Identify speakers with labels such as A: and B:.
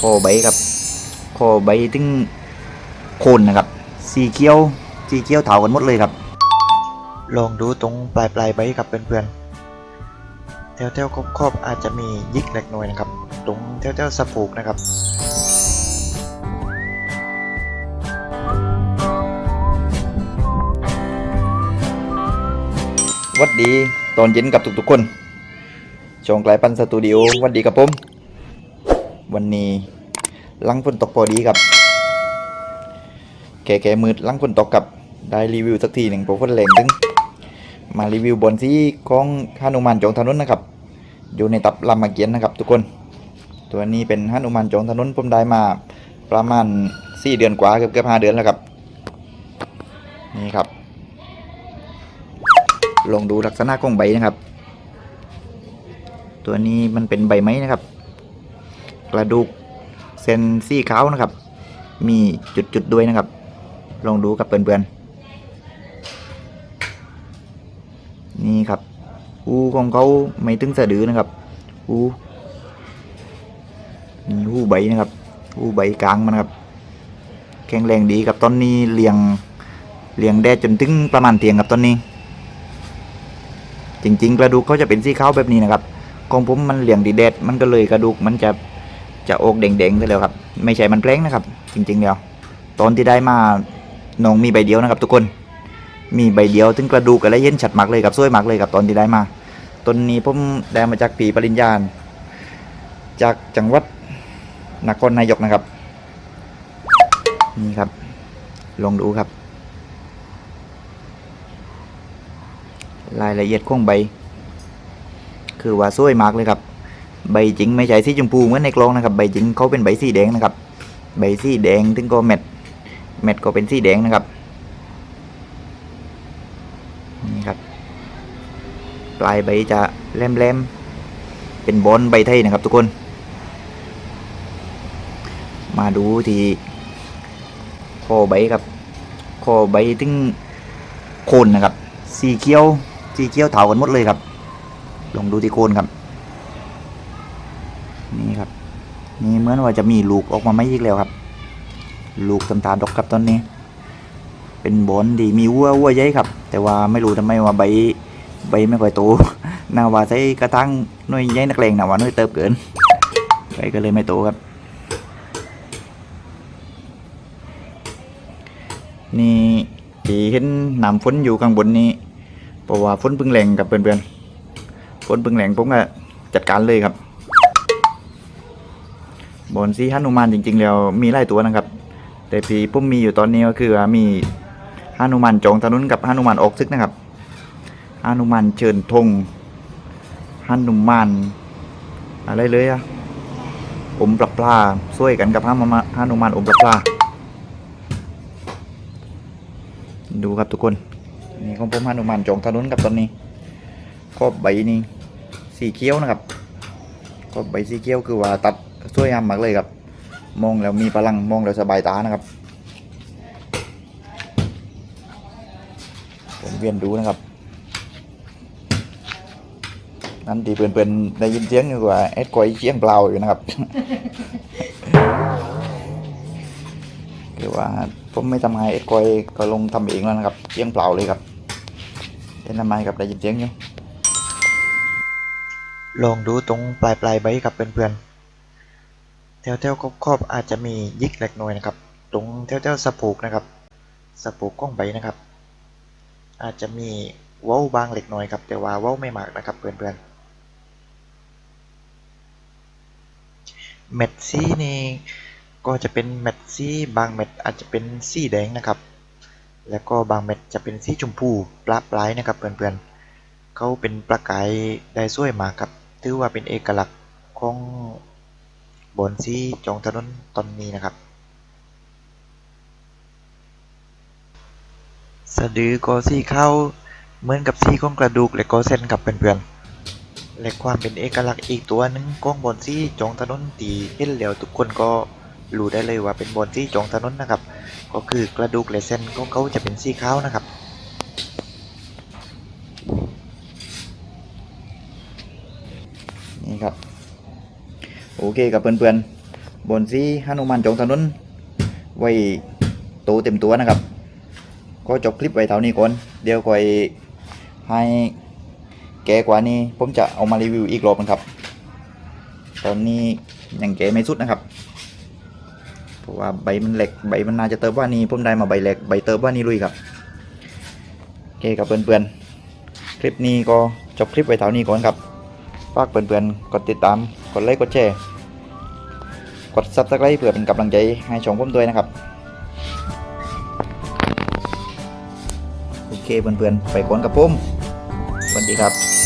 A: คอใบครับคอใบถึงโคนนะครับ สีเขียว สีเขียวเถากันหมดเลยครับ
B: ลองดูตรงปลายปลายๆใบครับเพื่อนๆแถวๆขอบๆอาจจะมียิกเล็กน้อยนะครับ ตรงแถวๆสะโพกนะครับ
A: หวัดดีตอนเย็นกับทุกๆคน ช่องไกลปันสตูดิโอหวัดดีกับผม วันนี้ลังฝนตกพอดีครับแก่แก่ๆมืดลังฝนตกกับได้รีวิวสักทีหนึ่งผมคนแรงถึงมารีวิวบอลซีของฮานุมานจงถนนนะครับ อยู่ในตับลำมาเกียนนะครับ ทุกคน ตัวนี้เป็นฮานุมานจงถนนผมได้มาประมาณ4เดือนกว่าเกือบเกือบห้าเดือนแล้วครับ นี่ครับ ลองดูลักษณะของใบนะครับ ตัวนี้มันเป็นใบไม้นะครับ กระดูกเส้นซี่เขานะครับ มีจุดๆด้วยนะครับ ลองดูกับเพื่อนๆนี่ครับอูของเขาไม่ถึงสะดือนะครับอูนี่อูใบนะครับอูใบกลางมันครับแข็งแรงดีครับต้นนี้เลี้ยงเลี้ยงแดดจนถึงประมาณเตียงครับต้นนี้ จริง ๆ กระดูกเขาจะเป็นสีขาวแบบนี้นะครับของผมมันเลียงดีแดดมันก็เลยกระดูกมันจะ จะออกแดงๆไปแล้วครับ ไม่ใช่มันแปลงนะครับ จริงๆแล้วตอนที่ได้มาน้องมีใบเดียวนะครับ ทุกคนมีใบเดียวถึงกระดูกอะไรเย็นฉัดมากเลยครับสวยมากเลยครับตอนที่ได้มาต้นนี้ผมได้มาจากปีปริญญาจากจังหวัดนครนายกนะครับ นี่ครับ ลองดูครับ รายละเอียดข้องใบ คือว่าสวยมากเลยครับ ใบจริงไม่ใช่สีชมพูเหมือนในกลองนะครับ ใบจริงเขาเป็นใบสีแดงนะครับ ใบสีแดงถึงก็เม็ดเม็ดก็เป็นสีแดงนะครับนี่ครับปลายใบจะแหลมๆเป็นบอนใบไทยนะครับ ทุกคน มาดูที่คอใบครับคอใบถึงโคนนะครับ สีเขียวสีเขียวเถากันหมดเลยครับ ลองดูที่โคนครับ นี่ครับ นี่เหมือนว่าจะมีลูกออกมาไม่อีกแล้วครับ ลูกตำตาดอกครับตอนนี้ เป็นบอนดีมีวัววัวใหญ่ครับ แต่ว่าไม่รู้ทำไมว่าใบใบไม่ค่อยโตน่าว่าใช้กระทั่งน่วยใหญ่นักเลงน่าว่าน่วยเติบเกินใบก็เลยไม่โตครับ นี่ที่เห็นน้ำฝนอยู่ข้างบนนี้เพราะว่าฝนพึ่งแรงกับเพื่อนๆฝนพึ่งแรงผมก็จัดการเลยครับ บนซีฮันุมานจริง ๆ แล้วมีหลายตัวนะครับ แต่ที่มมีอยู่ตอนนี้ก็คือมีฮันุมานจองถนนกับฮันุมานออกซึกนะครับฮันุมานเชิญธงฮันุมานอะไรเลยอะอมปลาปลาช่วยกันกับฮันุมานฮันุมานอมปลาปลาดูครับทุกคนนี่ของผมฮานุมานจองถนนกับตอนนี้ขอบใบนี่สีเขียวนะครับขอบใบสีเขียวคือว่าตัด สวยงามมากเลยครับ มองแล้วมีพลังมองแล้วสบายตานะครับ ผมเวียนดูนะครับนั่นที่เพื่อนๆได้ยินเสียงอยู่ว่าเอ็ดกอยเชียงเปล่าอยู่นะครับคือว่าผมไม่ทำให้เอ็ดกอยก็ลงทำเองแล้วนะครับเชียงเปล่าเลยครับเห็นทำไมครับได้ยินเสียงอยู่
B: ลองดูตรงปลายปลายใบครับเพื่อนๆ แถวๆขอบๆอาจจะมียิกเล็กน้อยนะครับ ตรงแถวๆสะโพกนะครับสะโพกของใบนะครับ อาจจะมีเว้าบางเล็กน้อยครับ แต่ว่าเว้าไม่มากนะครับเพื่อนๆเม็ดสีนี่ก็จะเป็นเม็ดสีบางเม็ดอาจจะเป็นสีแดงนะครับ แล้วก็บางเม็ดจะเป็นสีชมพูปลาปลายนะครับเพื่อนๆเขาเป็นประกายได้สวยมากครับถือว่าเป็นเอกลักษณ์ของ บอนสีจองถนนตอนนี้นะครับ สะดือก็สีขาเหมือนกับสีของกระดูกและก็เส้นครับเพื่อนๆและความเป็นเอกลักษณ์อีกตัวหนึ่งของบอนสีจองถนนตีเห็นแล้วทุกคนก็รู้ได้เลยว่าเป็นบอนสีจองถนนนะครับ ก็คือกระดูกและเส้นของเขาจะเป็นสีขาวนะครับ
A: นี่ครับ โอเคกับเพื่อนๆบนสีฮนุมานจงถนนไว้โตเต็มตัวนะครับ ก็จบคลิปไว้เท่านี้ก่อน เดี๋ยวก่อยให้แกกว่านี้ ผมจะเอามารีวิวอีกรอบนึงครับ ตอนนี้ยังแกไม่สุดนะครับ เพราะว่าใบมันเหล็กใบมันน่าจะเติบว่านี้ผมได้มาใบเหล็กใบเติบว่านี้ลุยครับโอเคครับเพื่อนๆคลิปนี้ก็จบคลิปไว้เท่านี้ก่อนครับฝากเพื่อนๆกดติดตาม กดไลค์ กดแชร์ กด subscribe เพื่อเป็นกำลังใจให้ช่องผมด้วยนะครับ โอเคเพื่อนๆ ไปก่อนกับผมสวัสดีครับ